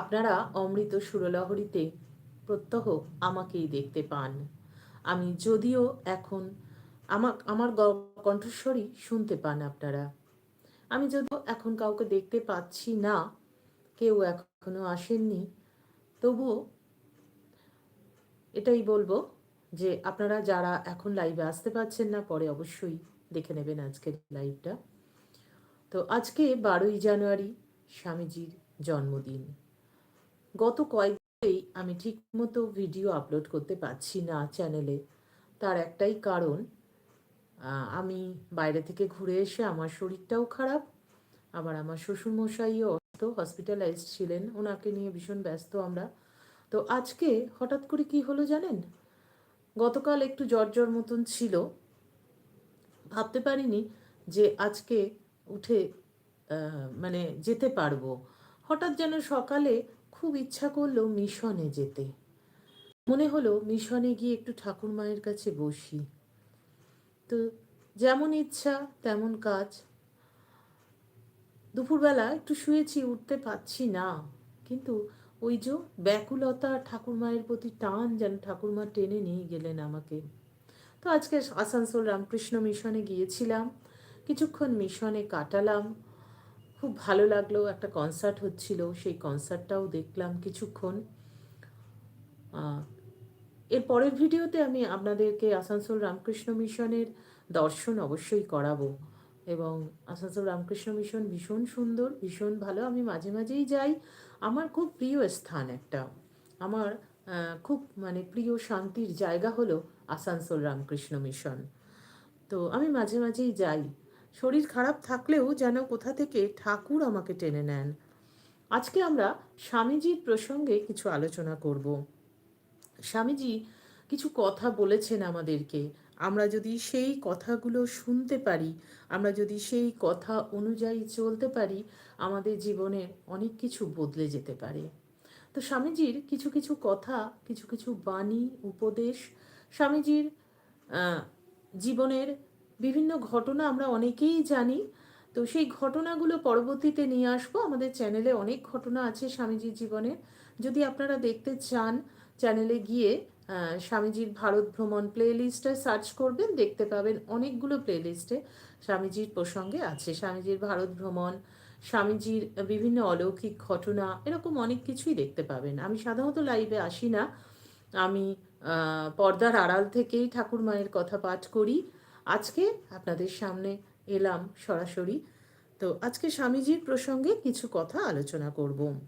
আপনারা অমৃত সুরলহরীতে প্রত্যহ আমাকেই দেখতে পান। আমি যদিও এখন আমার আমার কণ্ঠস্বরই শুনতে পান আপনারা। আমি যদিও এখন কাউকে দেখতে পাচ্ছি না, কেউ এখনও আসেননি, তবুও এটাই বলব যে আপনারা যারা এখন লাইভে আসতে পারছেন না, পরে অবশ্যই দেখে নেবেন আজকের লাইভটা তো আজকে বারোই জানুয়ারি স্বামীজির জন্মদিন। গত কয়েকদিনেই আমি ঠিকমতো ভিডিও আপলোড করতে পারছি না চ্যানেলে। তার একটাই কারণ আমি বাইরে থেকে ঘুরে এসে আমার শরীরটাও খারাপ, আবার আমার শ্বশুরমশাইও অসুস্থ হসপিটালাইজড ছিলেন, ওনাকে নিয়ে ভীষণ ব্যস্ত আমরা। তো আজকে হঠাৎ করে কি হলো জানেন? গতকাল একটু জ্বর জ্বর মতন ছিল। ভাবতে পারিনি যে আজকে উঠে মানে যেতে পারব। হঠাৎ যেন সকালে খুব ইচ্ছা করল মিশনে যেতে। মনে হলো মিশনে গিয়ে একটু ঠাকুর মায়ের কাছে বসি। তো যেমন ইচ্ছা, তেমন কাজ। দুপুরবেলা একটু শুয়েছি, উঠতে পারছি না। কিন্তু ওই যে ব্যাকুলতা ঠাকুর মায়ের প্রতি টান যেন ঠাকুরমা টেনে নিয়ে গেলেন আমাকে। তো আজকে আসানসোল রামকৃষ্ণ মিশনে গিয়েছিলাম। কিছুক্ষণ মিশনে কাটালাম। খুব ভালো লাগল, একটা কনসার্ট হচ্ছিল, সেই কনসার্টটাও দেখলাম কিছুক্ষণ। এর পরের ভিডিওতে আমি আপনাদেরকে আসানসোল রামকৃষ্ণ মিশনের দর্শন অবশ্যই করাবো এবং আসানসোল রামকৃষ্ণ মিশন ভীষণ সুন্দর, ভীষণ ভালো। আমি মাঝে মাঝেই যাই। আমার খুব প্রিয় স্থান একটা। আমার খুব মানে প্রিয় শান্তির জায়গা হলো আসানসোল রামকৃষ্ণ মিশন। তো আমি মাঝে মাঝেই যাই। শরীর খারাপ থাকলেও যেন কোথা থেকে ঠাকুর আমাকে টেনে নেন। আজকে আমরা স্বামীজির প্রসঙ্গে কিছু আলোচনা করব। স্বামীজি কিছু কথা বলেছেন আমাদেরকে। আমরা যদি সেই কথাগুলো শুনতে পারি, আমরা যদি সেই কথা অনুযায়ী চলতে পারি, আমাদের জীবনে অনেক কিছু বদলে যেতে পারে। তো স্বামীজির কিছু কিছু কথা, কিছু কিছু বাণী, উপদেশ স্বামীজির জীবনের বিভিন্ন ঘটনা আমরা অনেকেই জানি। তো সেই ঘটনাগুলো পরবর্তীতে নিয়ে আসব। আমাদের চ্যানেলে অনেক ঘটনা আছে স্বামীজির জীবনে। যদি আপনারা দেখতে চান চ্যানেলে গিয়ে স্বামীজির ভারত ভ্রমণ প্লে লিস্টে সার্চ করবেন, দেখতে পাবেন অনেকগুলো প্লে লিস্টে স্বামীজির প্রসঙ্গে আছে। স্বামীজির ভারত ভ্রমণ, স্বামীজির বিভিন্ন অলৌকিক ঘটনা, এরকম অনেক কিছুই দেখতে পাবেন। আমি সাধারণত লাইভে আসি না। আমি পর্দার আড়াল থেকেই ঠাকুর মায়ের কথা পাঠ করি। আজকে আপনাদের সামনে এলাম সরাসরি। তো আজকে স্বামীজির প্রসঙ্গে কিছু কথা আলোচনা করব।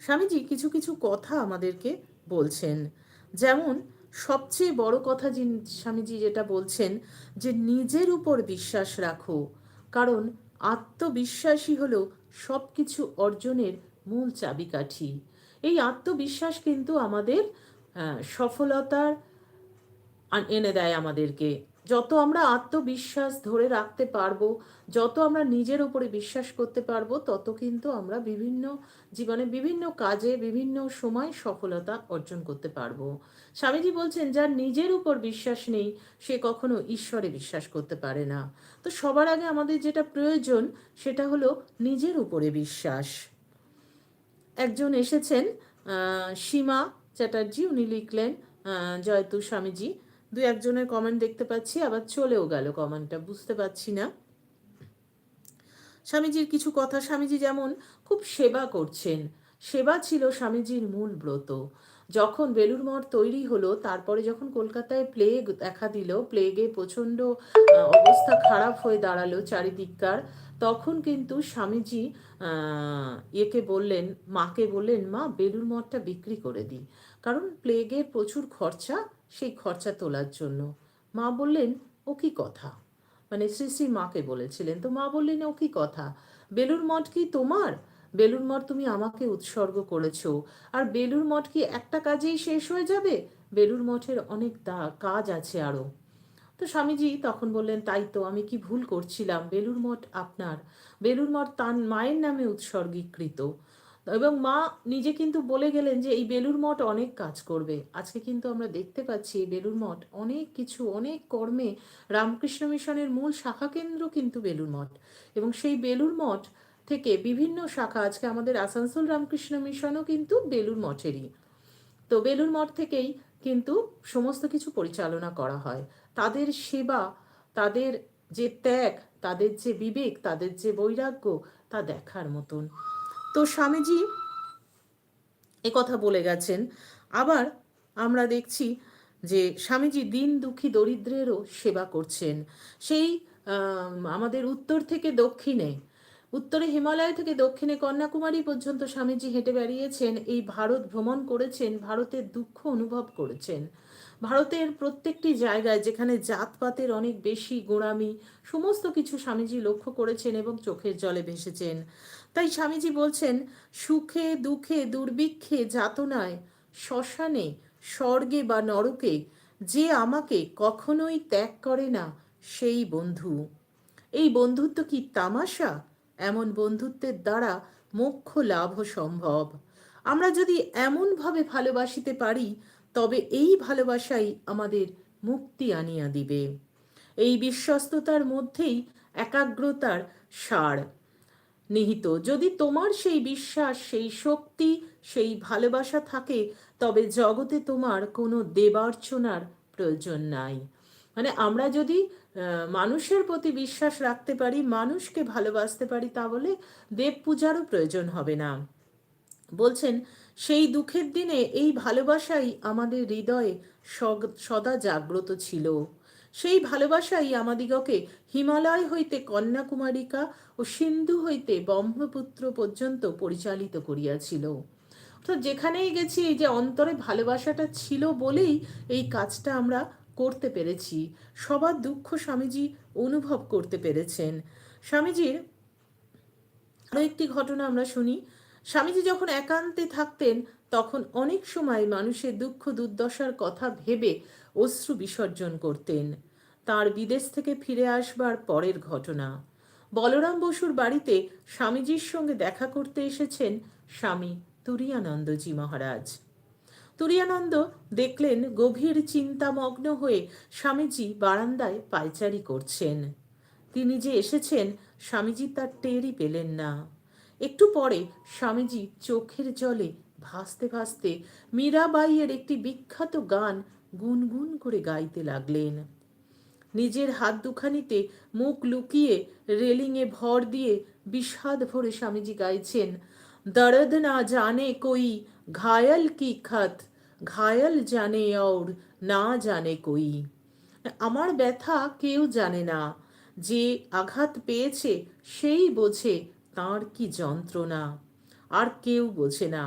স্বামীজি কিছু কিছু কথা আমাদেরকে বলছেন। যেমন, সবচেয়ে বড় কথা যিনি- স্বামীজি যেটা বলছেন যে, নিজের উপর বিশ্বাস রাখো। কারণ, আত্মবিশ্বাসই হলো সব কিছু অর্জনের মূল চাবিকাঠি। এই আত্মবিশ্বাস কিন্তু আমাদের সফলতার এনে দেয় আমাদেরকে। যত আমরা আত্মবিশ্বাস ধরে রাখতে পারব, যত আমরা নিজের উপরে বিশ্বাস করতে পারব, তত কিন্তু আমরা বিভিন্ন জীবনে বিভিন্ন কাজে, বিভিন্ন সময় সফলতা অর্জন করতে পারব। স্বামীজি বলছেন, যার নিজের উপর বিশ্বাস নেই, সে কখনো ঈশ্বরে বিশ্বাস করতে পারে না। তো সবার আগে আমাদের যেটা প্রয়োজন, সেটা হলো নিজের উপরে বিশ্বাস। একজন এসেছেন সীমা চ্যাটার্জি, উনি লিখলেন জয়তু স্বামীজি দু একজনের কমেন্ট দেখতে পাচ্ছি, আবার চলেও গেল কমেন্টটা বুঝতে পারছি না। স্বামীজির কিছু কথা, স্বামীজি যেমন খুব সেবা করছেন, সেবা ছিল স্বামীজির মূল ব্রত। যখন বেলুর মঠ তৈরি হলো, তারপরে যখন কলকাতায় প্লেগ দেখা দিল প্লেগে প্রচণ্ড অবস্থা খারাপ হয়ে দাঁড়াল চারিদিককার, তখন কিন্তু স্বামীজি ইয়েকে বললেন, মাকে বললেন, মা, বেলুর মঠটা বিক্রি করে দিই। কারণ প্লেগের প্রচুর খরচা সেই খরচা তোলার জন্য। মা বললেন, ও কি কথা? মানে শ্রী শ্রী মাকে বলেছিলেন, তো মা বললেন, ও কি কথা? বেলুর মঠ কি তোমার? বেলুর মঠ তুমি আমাকে উৎসর্গ করেছ। আর বেলুর মঠ কি একটা কাজেই শেষ হয়ে যাবে? বেলুর মঠের অনেক দা- কাজ আছে আরও তো স্বামীজি তখন বললেন, তাই তো, আমি কি ভুল করছিলাম? বেলুর মঠ আপনার। বেলুর মঠ তার মায়ের নামে উৎসর্গীকৃত। এবং মা নিজে কিন্তু বলে গেলেন যে, এই বেলুর মঠ অনেক কাজ করবে। আজকে কিন্তু আমরা দেখতে পাচ্ছি এই বেলুর মঠ অনেক কিছু, অনেক কর্মে রামকৃষ্ণ মিশনের মূল শাখা কেন্দ্র কিন্তু বেলুর মঠ। এবং সেই বেলুর মঠ থেকে বিভিন্ন শাখা, আজকে আমাদের আসানসোল রামকৃষ্ণ মিশনও কিন্তু বেলুর মঠেরই। তো বেলুর মঠ থেকেই কিন্তু সমস্ত কিছু পরিচালনা করা হয়। তাদের সেবা, তাদের যে ত্যাগ, তাদের যে বিবেক, তাদের যে বৈরাগ্য, তা দেখার মতন। তো স্বামীজি এ কথা বলে গেছেন। আবার আমরা দেখছি যে স্বামীজি দিন দুঃখী দরিদ্রেরও সেবা করছেন। সেই আমাদের উত্তর থেকে দক্ষিণে, উত্তরে হিমালয় থেকে দক্ষিণে কন্যাকুমারী পর্যন্ত স্বামীজি হেঁটে বেরিয়েছেন এই ভারত ভ্রমণ করেছেন, ভারতের দুঃখ অনুভব করেছেন। ভারতের প্রত্যেকটি জায়গায় যেখানে জাতপাতের অনেক বেশি গোড়ামি, সমস্ত কিছু স্বামীজি লক্ষ্য করেছেন এবং চোখের জলে ভেসেছেন। তাই স্বামীজি বলছেন, সুখে, দুঃখে, দুর্ভিক্ষে যাতনায়, শ্মশানে, স্বর্গে বা নরকে যে আমাকে কখনোই ত্যাগ করে না, সেই বন্ধু। এই বন্ধুত্ব কি তামাশা? এমন বন্ধুত্বের দ্বারা মোক্ষ লাভ সম্ভব। আমরা যদি এমনভাবে ভালোবাসিতে পারি, তবে এই ভালোবাসাই আমাদের মুক্তি আনিয়া দিবে। এই বিশ্বস্ততার মধ্যেই একাগ্রতার সার। নিহিত। যদি তোমার সেই বিশ্বাস, সেই শক্তি, সেই ভালোবাসা থাকে, তবে জগতে তোমার কোনো দেবার্চনার প্রয়োজন নাই। মানে আমরা যদি মানুষের প্রতি বিশ্বাস রাখতে পারি, মানুষকে ভালোবাসতে পারি, তা বলে দেব পূজারও প্রয়োজন হবে না। বলছেন, সেই দুঃখের দিনে এই ভালোবাসাই আমাদের হৃদয়ে সদা জাগ্রত ছিল। সেই ভালোবাসাই আমাদিগকে হিমালয় হইতে কন্যাকুমারিকা ও সিন্ধু হইতে ব্রহ্মপুত্র পর্যন্ত পরিচালিত করিয়াছিল। তো যেখানেই গেছি, এই যে অন্তরে ভালোবাসাটা ছিল বলেই এই কাজটা আমরা করতে পেরেছি। সবার দুঃখ স্বামীজি অনুভব করতে পেরেছেন। স্বামীজির একটি ঘটনা আমরা শুনি। স্বামীজি যখন একান্তে থাকতেন, তখন অনেক সময় মানুষের দুঃখ দুর্দশার কথা ভেবে অশ্রু বিসর্জন করতেন। তার বিদেশ থেকে ফিরে আসবার পরের ঘটনা। বলরাম বসুর বাড়িতে স্বামীজির সঙ্গে দেখা করতে এসেছেন স্বামী তুরিয়ানন্দজি মহারাজ। তুরিয়ানন্দ দেখলেন গভীর চিন্তামগ্ন হয়ে স্বামীজি বারান্দায় পায়চারি করছেন। তিনি যে এসেছেন, স্বামীজি তার টেরই পেলেন না। একটু পরে স্বামীজি চোখের জলে ভাসতে ভাসতে মীরাবাইয়ের একটি বিখ্যাত গান গুনগুন করে গাইতে লাগলেন। নিজের হাত দুখানিতে মুখ লুকিয়ে রেলিংয়ে ভর দিয়ে বিষাদ ভরে স্বামীজি গাইছেন, দরদ না জানে কই, ঘায়াল কি খত, ঘায়াল জানে और না জানে কই। আমার ব্যথা কেউ জানে না, যে আঘাত পেয়েছে সেই বোঝে তার কি যন্ত্রণা, আর কেউ বোঝে না।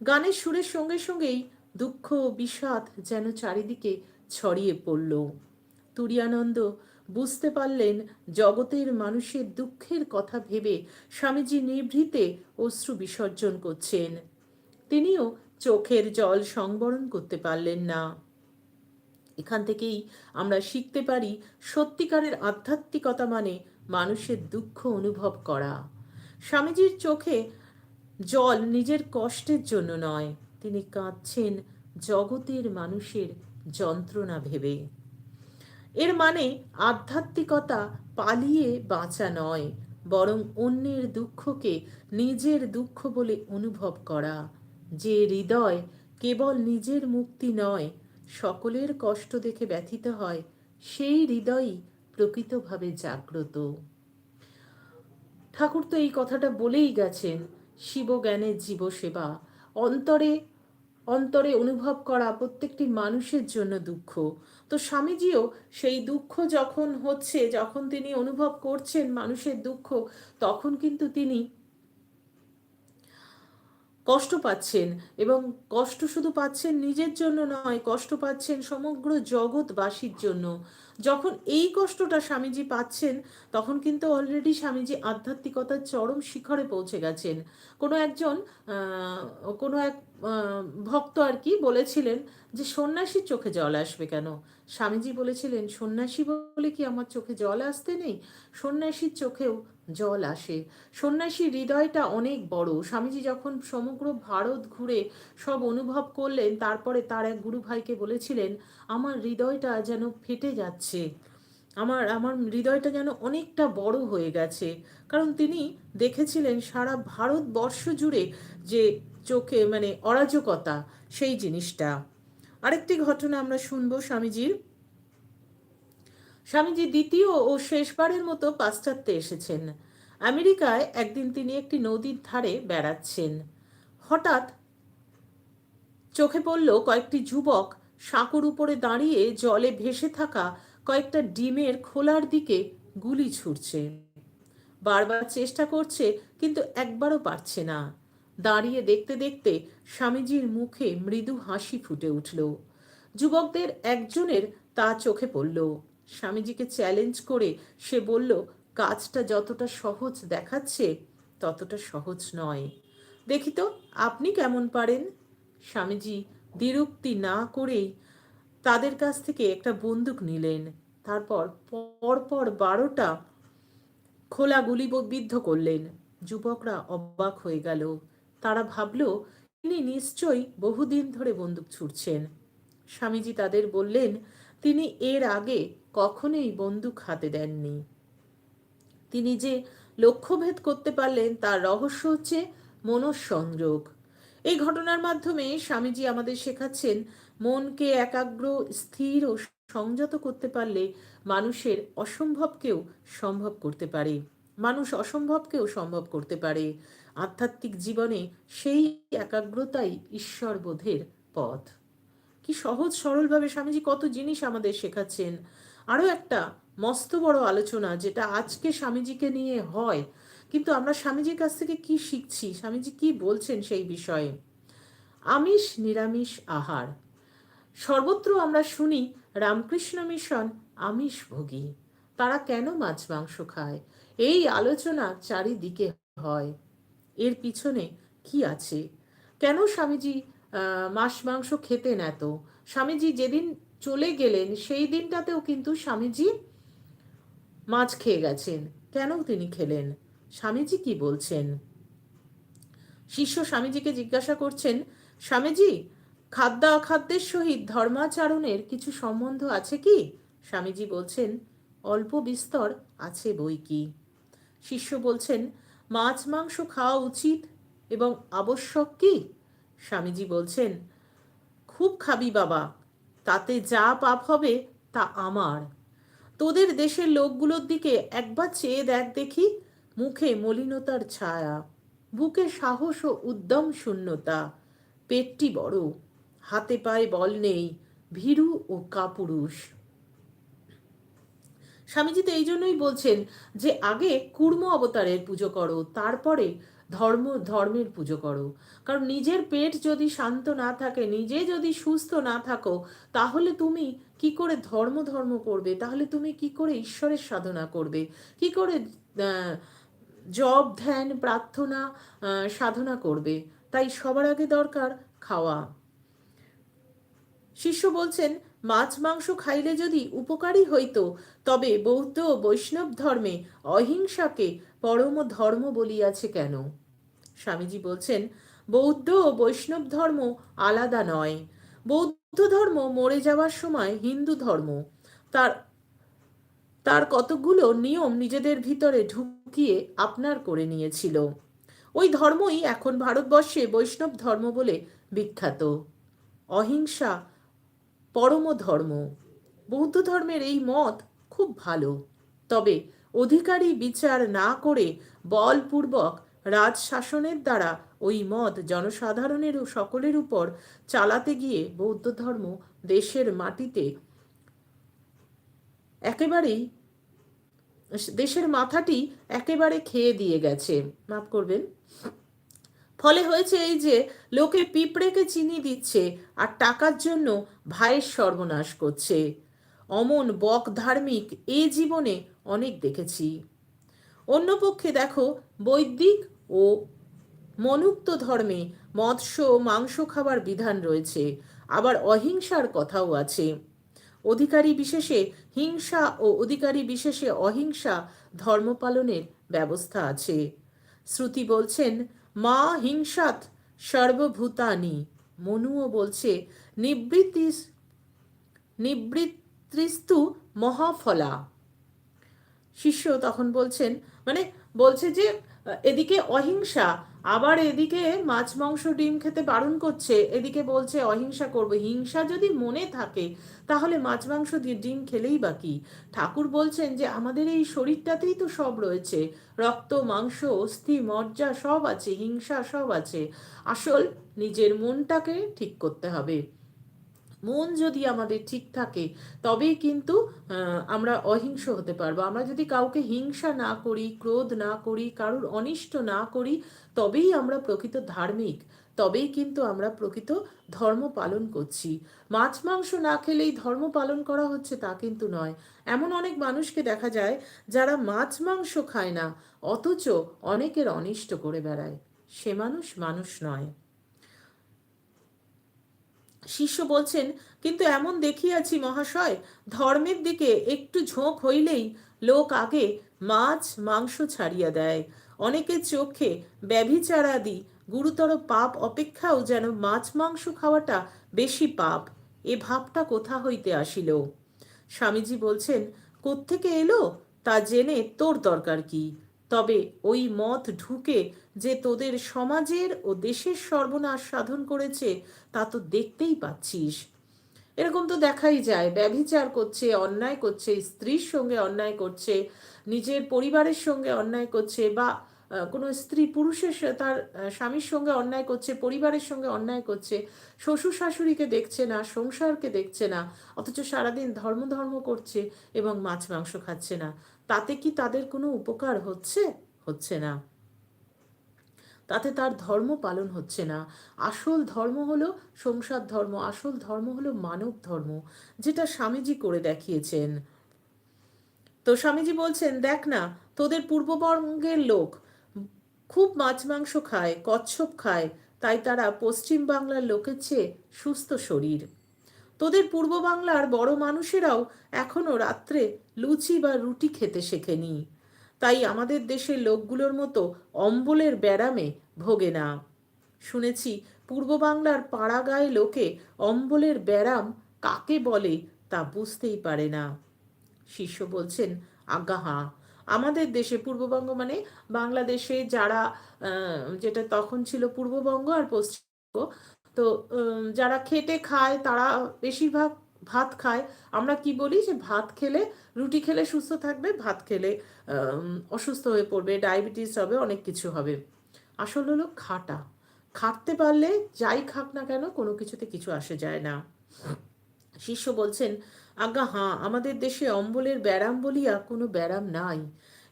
গানের সুরের সঙ্গে সঙ্গেই দুঃখ ও বিষাদ যেন চারিদিকে ছড়িয়ে পড়ল। তুরিয়ানন্দ বুঝতে পারলেন, জগতের মানুষের দুঃখের কথা ভেবে স্বামীজি নিভৃতে অশ্রু বিসর্জন করছেন। তিনিও চোখের জল সংবরণ করতে পারলেন না। এখান থেকেই আমরা শিখতে পারি, সত্যিকারের আধ্যাত্মিকতা মানে মানুষের দুঃখ অনুভব করা। স্বামীজির চোখে জল নিজের কষ্টের জন্য নয় তিনি কাঁদছেন জগতের মানুষের যন্ত্রণা ভেবে। এর মানে আধ্যাত্মিকতা পালিয়ে বাঁচা নয়, বরং অন্যের দুঃখকে নিজের দুঃখ বলে অনুভব করা, যে হৃদয় কেবল নিজের মুক্তি নয়, সকলের কষ্ট দেখে ব্যথিত হয়, সেই হৃদয়ই প্রকৃতভাবে জাগ্রত। ঠাকুর তো এই কথাটা বলেই গেছেন, শিবজ্ঞানের জীবসেবা। অন্তরে অন্তরে অনুভব করা প্রত্যেকটি মানুষের জন্য দুঃখ। তো স্বামীজিও সেই দুঃখ যখন হচ্ছে, যখন তিনি অনুভব করছেন মানুষের দুঃখ, তখন কিন্তু তিনি কষ্ট পাচ্ছেন এবং কষ্ট শুধু পাচ্ছেন নিজের জন্য নয়, কষ্ট পাচ্ছেন সমগ্র জগৎবাসীর জন্য। যখন এই কষ্টটা স্বামীজি পাচ্ছেন, তখন কিন্তু অলরেডি স্বামীজি আধ্যাত্মিকতার চরম শিখরে পৌঁছে গেছেন। কোনো একজন কোনো এক ভক্ত আর কি বলেছিলেন যে সন্ন্যাসীর চোখে জল আসবে কেন? স্বামীজি বলেছিলেন, সন্ন্যাসী বলে কি আমার চোখে জল আসতে নেই? সন্ন্যাসীর চোখেও জল আসে। সন্ন্যাসীর হৃদয়টা অনেক বড়। স্বামীজি যখন সমগ্র ভারত ঘুরে সব অনুভব করলেন, তারপরে তার এক গুরু ভাইকে বলেছিলেন, আমার হৃদয়টা যেন ফেটে যাচ্ছে। আমার আমার হৃদয়টা যেন অনেকটা বড় হয়ে গেছে। কারণ তিনি দেখেছিলেন সারা ভারতবর্ষ জুড়ে যে চোখে মানে অরাজকতা, সেই জিনিসটা। আরেকটি ঘটনা আমরা শুনব স্বামীজির। স্বামীজি দ্বিতীয় ও শেষবারের মতো পাশ্চাত্যে এসেছেন। আমেরিকায় একদিন তিনি একটি নদীর ধারে বেড়াচ্ছেন। হঠাৎ চোখে পড়ল কয়েকটি যুবক সাঁকোর উপরে দাঁড়িয়ে জলে ভেসে থাকা কয়েকটা ডিমের খোলার দিকে গুলি ছুটছে বারবার চেষ্টা করছে, কিন্তু একবারও পারছে না। দাঁড়িয়ে দেখতে দেখতে স্বামীজির মুখে মৃদু হাসি ফুটে উঠল। যুবকদের একজনের তা চোখে পড়ল। স্বামীজিকে চ্যালেঞ্জ করে সে বলল, কাজটা যতটা সহজ দেখাচ্ছে, ততটা সহজ নয়। দেখি তো, আপনি কেমন পারেন? স্বামীজি দ্বিরুক্তি না করেই তাদের কাছ থেকে একটা বন্দুক নিলেন। তারপর পরপর বারোটা খোলা গুলি বিদ্ধ করলেন। যুবকরা অবাক হয়ে গেল। তারা ভাবল, তিনি নিশ্চয়ই বহুদিন ধরে বন্দুক ছুটছেন স্বামীজি তাদের বললেন, তিনি এর আগে কখনোই বন্দুক হাতে দেননি। তিনি যে লক্ষ্যভেদ করতে পারলেন, তার রহস্য হচ্ছে মনঃসংযোগ। এই ঘটনার মাধ্যমে স্বামীজি আমাদের শেখাচ্ছেন, মনকে একাগ্র, স্থির ও সংযত করতে পারলে মানুষের অসম্ভবকেও সম্ভব করতে পারে। মানুষ অসম্ভবকেও সম্ভব করতে পারে। আধ্যাত্মিক জীবনে সেই একাগ্রতাই ঈশ্বর বোধের পথ। কি সহজ, সরলভাবে স্বামীজি কত জিনিস আমাদের শেখাচ্ছেন। আরও একটা মস্ত বড় আলোচনা যেটা আজকে স্বামীজিকে নিয়ে হয় কিন্তু আমরা স্বামীজির কাছ থেকে কি শিখছি? স্বামীজি কি বলছেন সেই বিষয়ে? আমিষ নিরামিষ আহার। সর্বত্র আমরা শুনি, রামকৃষ্ণ মিশন আমিষ ভোগী। তারা কেন মাছ মাংস খায়? এই আলোচনা চারিদিকে হয়। এর পিছনে কি আছে? কেন স্বামীজি মাছ মাংস খেতেন এত? স্বামীজি যেদিন চলে গেলেন, সেই দিনটাতেও কিন্তু স্বামীজি মাছ খেয়ে গেছেন। কেন তিনি খেলেন? স্বামীজি কি বলছেন? শিষ্য স্বামীজিকে জিজ্ঞাসা করছেন, স্বামীজি খাদ্য অখাদ্যের সহিত ধর্মাচরণের কিছু সম্বন্ধ আছে কি? স্বামীজি বলছেন, অল্প বিস্তর আছে বই কি? শিষ্য বলছেন, মাছ মাংস খাওয়া উচিত এবং আবশ্যক কি? স্বামীজি বলছেন, খুব খাবি বাবা, তাতে যা পাপ হবে তা আমার। তোদের দেশের লোকগুলোর দিকে একবার চেয়ে দেখ দেখি মুখে মলিনতার ছায়া, বুকে সাহস ও উদ্যম শূন্যতা, পেটটি বড়, হাতে পায়ে বল নেই, ভীরু ও কাপুরুষ। স্বামীজি তো এই জন্যই বলছেন যে, আগে কুর্ম অবতারের পুজো করো, তারপরে ধর্ম, ধর্মের পুজো করো। কারণ নিজের পেট যদি শান্ত না থাকে, নিজে যদি সুস্থ না থাকো, তাহলে তুমি কি করে ধর্ম ধর্ম করবে? তাহলে তুমি কি করে ঈশ্বরের সাধনা করবে? কি করে জব, ধ্যান, প্রার্থনা সাধনা করবে। তাই সবার আগে দরকার খাওয়া। শিষ্য বলছেন, মাছ, মাংস খাইলে যদি উপকারী হইত, তবে বৌদ্ধ বৈষ্ণব ধর্মে অহিংসাকে পরম ধর্ম বলিয়াছে কেন? স্বামীজি বলছেন, বৌদ্ধ ও বৈষ্ণব ধর্ম আলাদা নয়। বৌদ্ধ ধর্ম মরে যাওয়ার সময় হিন্দু ধর্ম। তার তার কতগুলো নিয়ম নিজেদের ভিতরে ঢুকিয়ে আপনার করে নিয়েছিল। ওই ধর্মই এখন ভারতবর্ষে বৈষ্ণব ধর্ম বলে বিখ্যাত। অহিংসা পরম ধর্ম। বৌদ্ধ ধর্মের এই মত খুব ভালো। তবে অধিকারী বিচার না করে বলপূর্বক রাজ শাসনের দ্বারা ওই মত জনসাধারণের সকলের উপর চালাতে গিয়ে বৌদ্ধ ধর্ম দেশের মাটিতে একেবারেই দেশের মাথাটি একেবারে খেয়ে দিয়ে গেছে। মাফ করবেন। ফলে হয়েছে এই যে, লোকে পিঁপড়েকে চিনি দিচ্ছে আর টাকার জন্য ভাইয়ের সর্বনাশ করছে। অমন বক ধার্মিক এ জীবনে অনেক দেখেছি। অন্য পক্ষে দেখো, বৈদিক ও মনুক্ত ধর্মে মৎস্য মাংস খাবার বিধান রয়েছে, আবার অহিংসার কথাও আছে। অধিকারী বিশেষে হিংসা ও অধিকারী বিশেষে অহিংসা ধর্ম পালনের ব্যবস্থা আছে। শ্রুতি বলছেন, মা হিংসাত সর্বভূতানি। মনুও বলছে নিবৃত্তি নিবৃত্তিস্তু মহাফলা। শিষ্য তখন বলছেন মানে বলছে যে, এদিকে অহিংসা আবার এদিকে মাছ, মাংস, ডিম খেতে বারণ করছে। এদিকে বলছে, অহিংসা করব। হিংসা যদি মনে থাকে, তাহলে মাছ, মাংস দিয়ে ডিম খেলেই বাকি ঠাকুর বলছেন যে, আমাদের এই শরীরটাতেই তো সব রয়েছে। রক্ত, মাংস, অস্থি, মজ্জা সব আছে, হিংসা সব আছে। আসল নিজের মনটাকে ঠিক করতে হবে। মন যদি আমাদের ঠিক থাকে, তবেই কিন্তু আমরা অহিংস হতে পারব। আমরা যদি কাউকে হিংসা না করি, ক্রোধ না করি, কারুর অনিষ্ট না করি, তবেই আমরা প্রকৃত ধার্মিক, তবেই কিন্তু আমরা প্রকৃত ধর্ম পালন করছি। মাছ মাংস না খেলেই ধর্ম পালন করা হচ্ছে তা কিন্তু নয়। এমন অনেক মানুষকে দেখা যায়, যারা মাছ মাংস খায় না, অথচ অনেকের অনিষ্ট করে বেড়ায়। সে মানুষ মানুষ নয়। শিষ্য বলছেন, কিন্তু এমন দেখিয়াছি মহাশয়, ধর্মের দিকে একটু ঝোঁক হইলেই লোক আগে মাছ, মাংস ছাড়িয়া দেয়। অনেকের চোখে ব্যভিচারাদি, গুরুতর পাপ অপেক্ষাও যেন মাছ, মাংস খাওয়াটা বেশি পাপ। এ ভাবটা কোথা হইতে আসিল? স্বামীজি বলছেন, কোত্থেকে এলো? তা জেনে তোর দরকার কি? তবে ওই মত ঢুকে যে তোদের সমাজের ও দেশের সর্বনাশ সাধন করেছে, তা তো দেখতেই পাচ্ছিস। এরকম তো দেখাই যায়, ব্যভিচার করছে, অন্যায় করছে, স্ত্রীর সঙ্গে অন্যায় করছে, নিজের পরিবারের সঙ্গে অন্যায় করছে বা কোনো স্ত্রী পুরুষের তার স্বামীর সঙ্গে অন্যায় করছে, পরিবারের সঙ্গে অন্যায় করছে, শ্বশুর শাশুড়িকে দেখছে না, সংসারকে দেখছে না, অথচ সারাদিন ধর্ম ধর্ম করছে এবং মাছ মাংস খাচ্ছে না। তাতে কি তাদের কোনো উপকার হচ্ছে? হচ্ছে না। তাতে তার ধর্ম পালন হচ্ছে না। আসল ধর্ম হলো সংসার ধর্ম, আসল ধর্ম হলো মানব ধর্ম, যেটা স্বামীজি করে দেখিয়েছেন। তো স্বামীজি বলছেন, দেখ না, তোদের পূর্ববঙ্গের লোক খুব মাছ মাংস খায়, কচ্ছপ খায়, তাই তারা পশ্চিম বাংলার লোকের চেয়ে সুস্থ শরীর। তোদের পূর্ব বাংলার বড় মানুষেরাও এখনও রাত্রে লুচি বা রুটি খেতে শেখেনি। তাই আমাদের দেশের লোকগুলোর মতো অম্বলের ব্যারামে ভোগে না। শুনেছি পূর্ব বাংলার পাড়াগায় লোকে অম্বলের ব্যারাম কাকে বলে তা বুঝতেই পারে না। শিষ্য বলছেন আজ্ঞা হাঁ আমাদের দেশে পূর্ববঙ্গ মানে বাংলাদেশে যারা যেটা তখন ছিল পূর্ববঙ্গ আর পশ্চিমবঙ্গ, তো যারা খেটে খায় তারা বেশিরভাগ ভাত খায়। আমরা কি বলি যে ভাত খেলে, রুটি খেলে সুস্থ থাকবে, ভাত খেলে অসুস্থ হয়ে পড়বে, ডায়াবেটিস হবে, অনেক কিছু হবে। আসল হলো খাটা। খাটতে পারলে যাই খাক না কেন, কোনো কিছুতে কিছু আসে যায় না। শিষ্য বলছেন, আজ্ঞা, হাঁ, আমাদের দেশে অম্বলের ব্যারাম বলিয়া কোনো ব্যারাম নাই।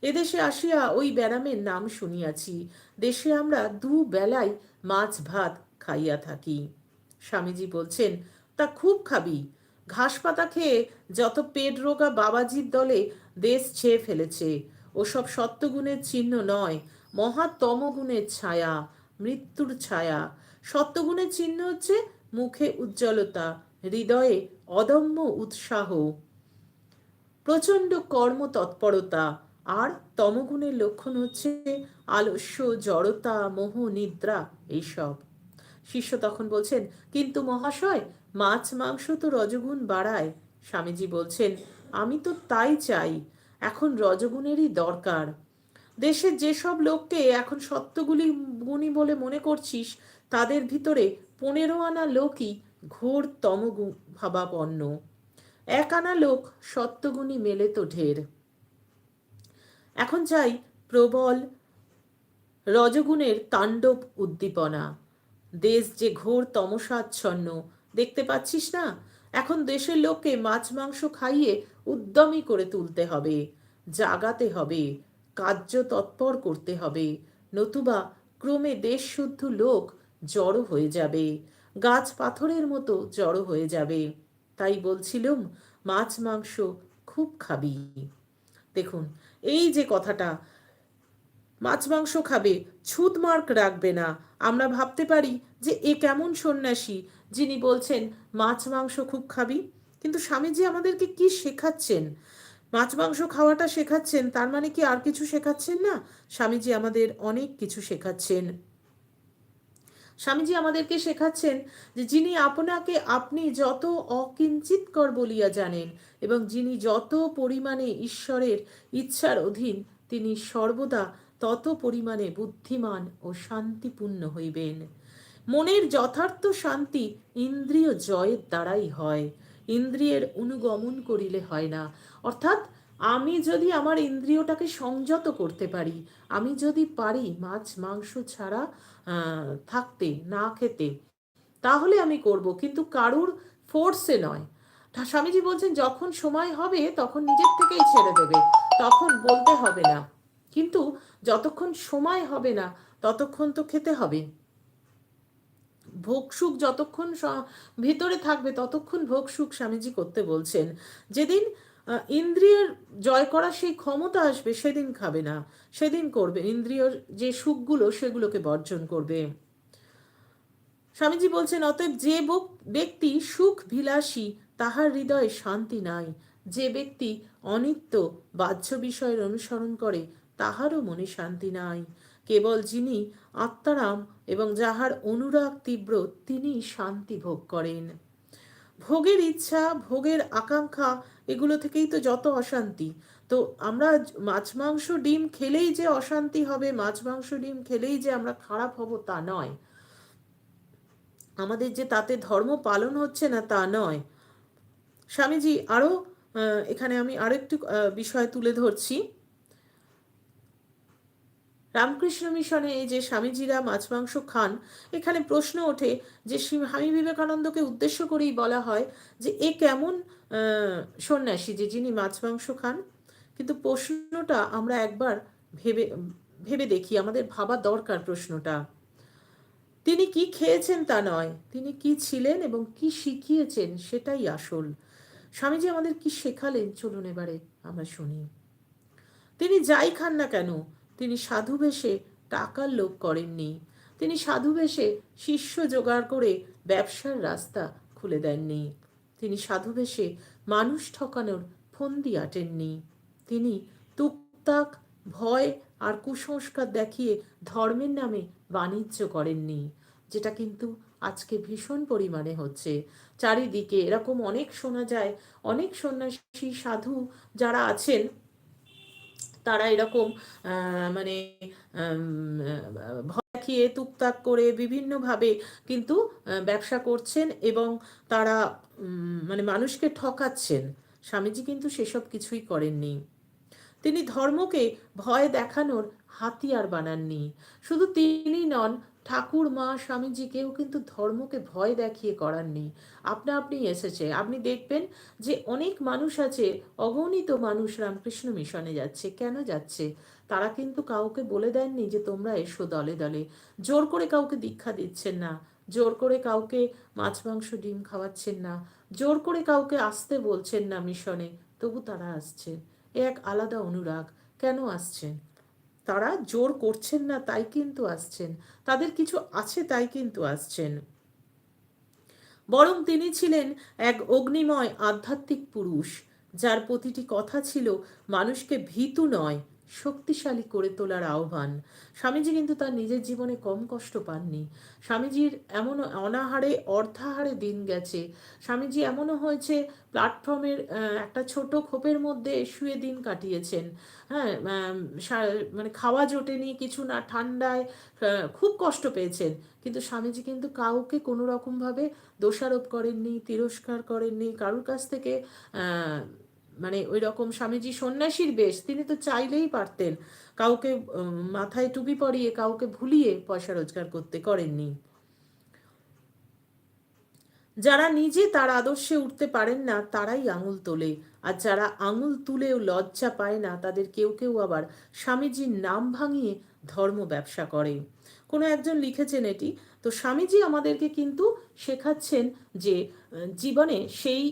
এদেশে আসিয়া ওই ব্যারামের নাম শুনিয়াছি। দেশে আমরা দু বেলায় মাছ ভাত খাইয়া থাকি। স্বামীজি বলছেন, তা খুব খাবি। ঘাস পাতা খেয়ে যত পেট রোগা বাবাজির দলে দেশ ছেয়ে ফেলেছে। ওসব সত্যগুণের চিহ্ন নয় মহাতম গুণের ছায়া, মৃত্যুর ছায়া। সত্যগুণের চিহ্ন হচ্ছে মুখে উজ্জ্বলতা, হৃদয়ে অদম্য উৎসাহ। প্রচণ্ড কর্ম তৎপরতা আর তমগুণের লক্ষণ হচ্ছে আলস্য, জড়তা, মোহ, নিদ্রা, এইসব। শিষ্য তখন বলছেন, কিন্তু মহাশয় মাছ, মাংস তো রজগুণ বাড়ায়, স্বামীজি বলছেন, আমি তো তাই চাই, এখন রজগুণেরই দরকার। দেশের যেসব লোককে এখন সত্যগুলি গুণী বলে মনে করছিস, তাদের ভিতরে পনেরো আনা লোকই ঘোর তমগু ভাবাপন্ন। এক আনা লোক সত্যগুণী মেলে তো ঢের। এখন চাই প্রবল রজগুণের তাণ্ডব উদ্দীপনা। দেশ যে ঘোর তমসাচ্ছন্ন দেখতে পাচ্ছিস না? এখন দেশের লোককে মাছ, মাংস খাইয়ে উদ্যমী করে তুলতে হবে, জাগাতে হবে, কার্য তৎপর করতে হবে, নতুবা ক্রমে দেশ শুদ্ধ লোক জড়ো হয়ে যাবে, গাছ পাথরের মতো জড়ো হয়ে যাবে। তাই বলছিলুম, মাছ, মাংস খুব খাবি। দেখুন, এই যে কথাটা মাছ মাংস খাবে, ছুত মার্ক রাখবে না। আমরা ভাবতে পারি যে এ কেমন সন্ন্যাসী যিনি বলছেন, মাছ মাংস খুব খাবি? কিন্তু স্বামীজি আমাদেরকে কি শেখাচ্ছেন? মাছ মাংস খাওয়াটা শেখাচ্ছেন, তার মানে কি আর কিছু শেখাচ্ছেন না? স্বামীজি আমাদের অনেক কিছু শেখাচ্ছেন। স্বামীজি আমাদেরকে শেখাচ্ছেন যে যিনি আপনাকে আপনি যত অকিঞ্চিতকর বলিয়া জানেন এবং যিনি যত পরিমাণে ঈশ্বরের ইচ্ছার অধীন তিনি সর্বদা তত পরিমাণে বুদ্ধিমান ও শান্তিপূর্ণ হইবেন। মনের যথার্থ শান্তি ইন্দ্রিয় জয়ের দ্বারাই হয়। ইন্দ্রিয়ের অনুগমন করিলে হয় না। অর্থাৎ আমি যদি আমার ইন্দ্রিয়টাকে সংযত করতে পারি, আমি যদি পারি মাছ, মাংস ছাড়া থাকতে, না খেতে, তাহলে আমি করব। কিন্তু কারুর ফোর্সে নয়। স্বামীজি বলছেন, যখন সময় হবে, তখন নিজের থেকেই ছেড়ে দেবে। তখন বলতে হবে না। কিন্তু যতক্ষণ সময় হবে না, ততক্ষণ তো খেতে হবে। ভোগ সুখ যতক্ষণ ভিতরে থাকবে, ততক্ষণ ভোগ সুখ স্বামীজি করতে বলছেন, যেদিন ইন্দ্রিয়ের জয় করা সেই ক্ষমতা আসবে, সেদিন খাবে না। সেদিন করবে, ইন্দ্রিয়র যে সুখগুলো, সেগুলোকে বর্জন করবে। স্বামীজি বলছেন, অতএব যে ব্যক্তি সুখ বিলাসী, তাহার হৃদয়ে শান্তি নাই। যে ব্যক্তি অনিত্য বাহ্য বিষয়ের অনুসরণ করে তাহারও মনে শান্তি নাই। কেবল যিনি আত্মারাম এবং যাহার অনুরাগ তীব্র তিনি শান্তি ভোগ করেন। ভোগের ইচ্ছা, ভোগের আকাঙ্ক্ষা, এগুলো থেকেই তো যত অশান্তি। তো আমরা মাছ, মাংস, ডিম খেলেই যে অশান্তি হবে, মাছ, মাংস, ডিম খেলেই যে আমরা খারাপ হব, তা নয়। আমাদের যে তাতে ধর্ম পালন হচ্ছে না, তা নয়। স্বামীজি আরও এখানে আমি আরেকটু বিষয় তুলে ধরছি। রামকৃষ্ণ মিশনে এই যে স্বামীজিরা মাছ মাংস খান, এখানে প্রশ্ন ওঠে যে স্বামী বিবেকানন্দকে উদ্দেশ্য করেই বলা হয় যে এ কেমন সন্ন্যাসী যে যিনি মাছ মাংস খান। কিন্তু প্রশ্নটা আমরা একবার ভেবে ভেবে দেখি, আমাদের ভাবা দরকার প্রশ্নটা। তিনি কি খেয়েছেন তা নয়, তিনি কি ছিলেন এবং কি শিখিয়েছেন সেটাই আসল। স্বামীজি আমাদের কি শেখালেন? চলুন এবারে আমরা শুনি। তিনি যাই খান না কেন তিনি সাধু বেশে টাকার লোভ করেননি। তিনি সাধু বেশে শিষ্য জোগাড় করে ব্যবসার রাস্তা খুলে দেননি। তিনি সাধু বেশে মানুষ ঠকানোর ফন্দি আটেননি। তিনি টুকটাক ভয় আর কুসংস্কার দেখিয়ে ধর্মের নামে বাণিজ্য করেননি, যেটা কিন্তু আজকে ভীষণ পরিমাণে হচ্ছে। চারিদিকে এরকম অনেক শোনা যায়, অনেক সন্ন্যাসী সাধু যারা আছেন তারা এরকম মানে ভয় দেখিয়ে তুকতাক করে বিভিন্নভাবে কিন্তু ব্যবসা করছেন এবং তারা মানে মানুষকে ঠকাচ্ছেন। স্বামীজি কিন্তু সেসব কিছুই করেননি। তিনি ধর্মকে ভয় দেখানোর হাতিয়ার বানাননি। শুধু তিনি নন ঠাকুর মা স্বামীজিকেও কিন্তু ধর্মকে ভয় দেখিয়ে করার নেই। আপনা আপনি এসেছে। আপনি দেখবেন যে অনেক মানুষ আছে, অগণিত মানুষ রামকৃষ্ণ মিশনে যাচ্ছে। কেন যাচ্ছে? তারা কিন্তু কাউকে বলে দেননি যে তোমরা এসো দলে দলে। জোর করে কাউকে দীক্ষা দিচ্ছেন না। জোর করে কাউকে মাছ, মাংস, ডিম খাওয়াচ্ছেন না। জোর করে কাউকে আসতে বলছেন না মিশনে। তবু তারা আসছে। এক আলাদা অনুরাগ। কেন আসছেন? তারা জোর করছেন না, তাই কিন্তু আসছেন। তাদের কিছু আছে, তাই কিন্তু আসছেন। বরং তিনি ছিলেন এক অগ্নিময় আধ্যাত্মিক পুরুষ, যার প্রতিটি কথা ছিল, মানুষকে ভীতু নয় শক্তিশালী করে তোলার আহ্বান। স্বামীজি কিন্তু তার নিজের জীবনে কম কষ্ট পাননি। স্বামীজির এমন অনাহারে, অর্ধাহারে দিন গেছে। স্বামীজি এমনও হয়েছে, প্ল্যাটফর্মের একটা ছোট খোপের মধ্যে শুয়ে দিন কাটিয়েছেন। হ্যাঁ মানে খাওয়া জোটেনি, কিছু না, ঠান্ডায় খুব কষ্ট পেয়েছেন। কিন্তু স্বামীজি কিন্তু কাউকে কোনো রকমভাবে দোষারোপ করেননি, তিরস্কার করেননি, কারুর কাছ থেকে মানে ওই রকম স্বামীজি সন্ন্যাসীর বেশ, তিনি তো চাইলেই পারতেন কাউকে মাথায় টুপি পরিয়ে কাউকে ভুলিয়ে পয়সা রোজগার করতে করেননি। যারা নিজে তার আদর্শে উঠতে পারেন না, তারাই আঙুল তোলে। আর যারা আঙুল তুলেও লজ্জা পায় না, তাদের কেউ কেউ আবার স্বামীজির নাম ভাঙিয়ে ধর্ম ব্যবসা করে। কোনো একজন লিখেছেন এটি, তো স্বামীজি আমাদেরকে কিন্তু শেখাচ্ছেন যে জীবনে সেই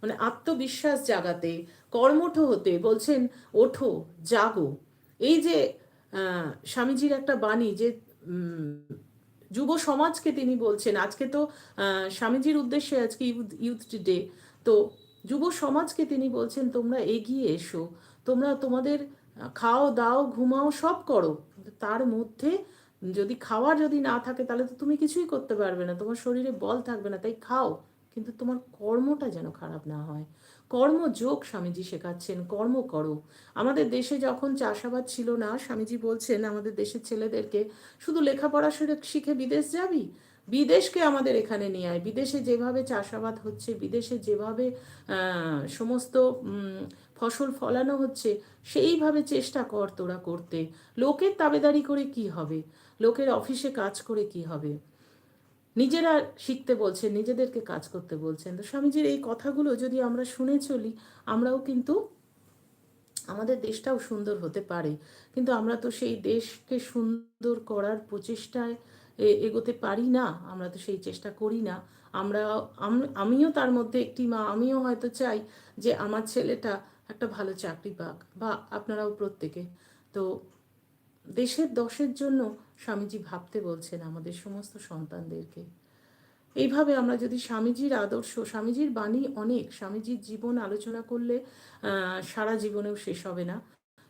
মানে আত্মবিশ্বাস জাগাতে, কর্মঠ হতে বলছেন, ওঠো, জাগো। এই যে স্বামীজির একটা বাণী যে যুব সমাজকে তিনি বলছেন, আজকে তো স্বামীজির উদ্দেশ্যে আজকে ইউথ ডে তো যুব সমাজকে তিনি বলছেন, তোমরা এগিয়ে এসো, তোমরা তোমাদের, খাও, দাও, ঘুমাও, সব করো। তার মধ্যে যদি খাওয়ার যদি না থাকে, তাহলে তো তুমি কিছুই করতে পারবে না। তোমার শরীরে বল থাকবে না, তাই খাও। কিন্তু তোমার কর্মটা যেন খারাপ না হয়। কর্মযোগ স্বামীজি শেখাচ্ছেন, কর্ম করো। আমাদের দেশে যখন চাষাবাদ ছিল না, স্বামীজি বলছেন, আমাদের দেশের ছেলেদেরকে, শুধু লেখাপড়া শিখে বিদেশ যাবি? বিদেশকে আমাদের এখানে নিয়ে আয়। বিদেশে যেভাবে চাষাবাদ হচ্ছে, বিদেশে যেভাবে সমস্ত ফসল ফলানো হচ্ছে, সেইভাবে চেষ্টা কর তোরা করতে। লোকের তাবেদারি করে কি হবে? লোকের অফিসে কাজ করে কি হবে? নিজেরা শিখতে বলছেন, নিজেদেরকে কাজ করতে বলছেন। তো স্বামীজির এই কথাগুলো যদি আমরা শুনে চলি, আমরাও কিন্তু আমাদের দেশটাও সুন্দর হতে পারে। কিন্তু আমরা তো সেই দেশকে সুন্দর করার প্রচেষ্টায় এগোতে পারি না, আমরা তো সেই চেষ্টা করি না। আমরা আমিও তার মধ্যে একটি মা, আমিও হয়তো চাই যে আমার ছেলেটা একটা ভালো চাকরি পাক, বা আপনারাও প্রত্যেকে। তো দেশের দশের জন্য স্বামীজি ভাবতে বলছেন আমাদের সমস্ত সন্তানদেরকে। এইভাবে আমরা যদি স্বামীজির আদর্শ, স্বামীজির বাণী অনেক, স্বামীজির জীবন আলোচনা করলে সারা জীবনেও শেষ হবে না।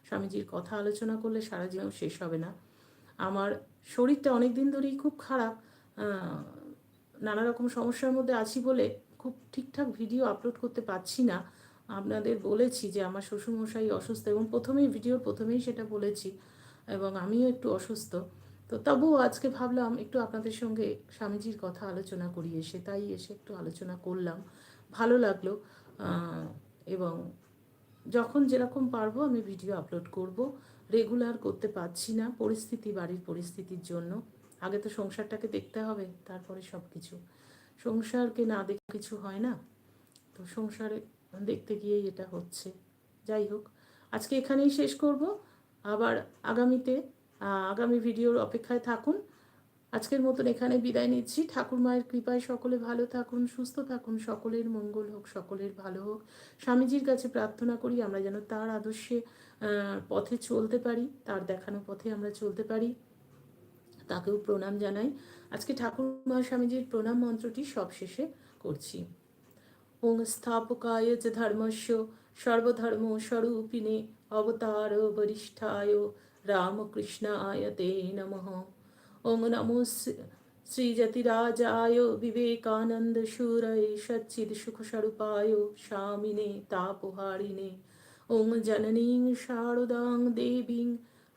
স্বামীজির কথা আলোচনা করলে সারা জীবনেও শেষ হবে না। আমার শরীরটা অনেক দিন ধরেই খুব খারাপ। নানা রকম সমস্যার মধ্যে আছি বলে খুব ঠিকঠাক ভিডিও আপলোড করতে পারছি না। আপনাদের বলেছি যে আমার শ্বশুরমশাই অসুস্থ এবং প্রথমেই, ভিডিওর প্রথমেই সেটা বলেছি এবং আমিও একটু অসুস্থ। তো তবুও আজকে ভাবলাম একটু আপনাদের সঙ্গে স্বামীজির কথা আলোচনা করি, এসে তাই এসে একটু আলোচনা করলাম। ভালো লাগল এবং যখন যেরকম পারব আমি ভিডিও আপলোড করব। রেগুলার করতে পারছি না, পরিস্থিতি, বাড়ির পরিস্থিতির জন্য। আগে তো সংসারটাকে দেখতে হবে, তারপরে সব কিছু সংসারকে না দেখে কিছু হয় না, তো সংসারে দেখতে গিয়েই এটা হচ্ছে। যাই হোক, আজকে এখানেই শেষ করব। আবার আগামীতে আগামী ভিডিওর অপেক্ষায় থাকুন। আজকের মতন এখানে বিদায় নিচ্ছি। ঠাকুর মায়ের কৃপায় সকলে ভালো থাকুন, সুস্থ থাকুন, সকলের মঙ্গল হোক, সকলের ভালো হোক। স্বামীজির কাছে প্রার্থনা করি আমরা যেন তার আদর্শে পথে চলতে পারি, তার দেখানো পথে আমরা চলতে পারি। তাকেও প্রণাম জানাই। আজকে ঠাকুর মা স্বামীজির প্রণাম মন্ত্রটি সবশেষে করছি। ওং স্থাপকায় চ ধর্মস্য সর্বধর্ম স্বরূপিণে অবতার বরিষ্ঠায় রামকৃষ্ণায় তে নমঃ ওং নমো শ্রীযতিরাজায় বিবেকানন্দ সুরয় সচ্চিদ সুখস্বরূপায় স্বামিনে তাপহারিণে ওং জননীং শারদাং দেবীং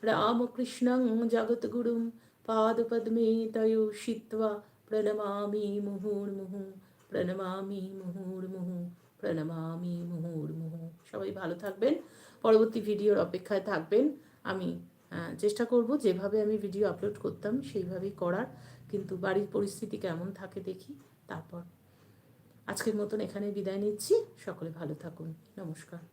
রামকৃষ্ণং জগদ্গুরুং পাদপদ্মে তয়ো শিত্বা প্রণমামি মুহুর্মুহু প্রণমামি মুহুর্মুহু প্রণমামি মুহুর্মুহু সবাই ভালো থাকবেন। পরবর্তী ভিডিওর অপেক্ষায় থাকবেন। আমি চেষ্টা করব, যেভাবে আমি ভিডিও আপলোড করতাম, সেইভাবেই করার। কিন্তু বাড়ির পরিস্থিতি কেমন থাকে দেখি, তারপর। আজকের মতন এখানে বিদায় নিচ্ছি। সকলে ভালো থাকুন। নমস্কার।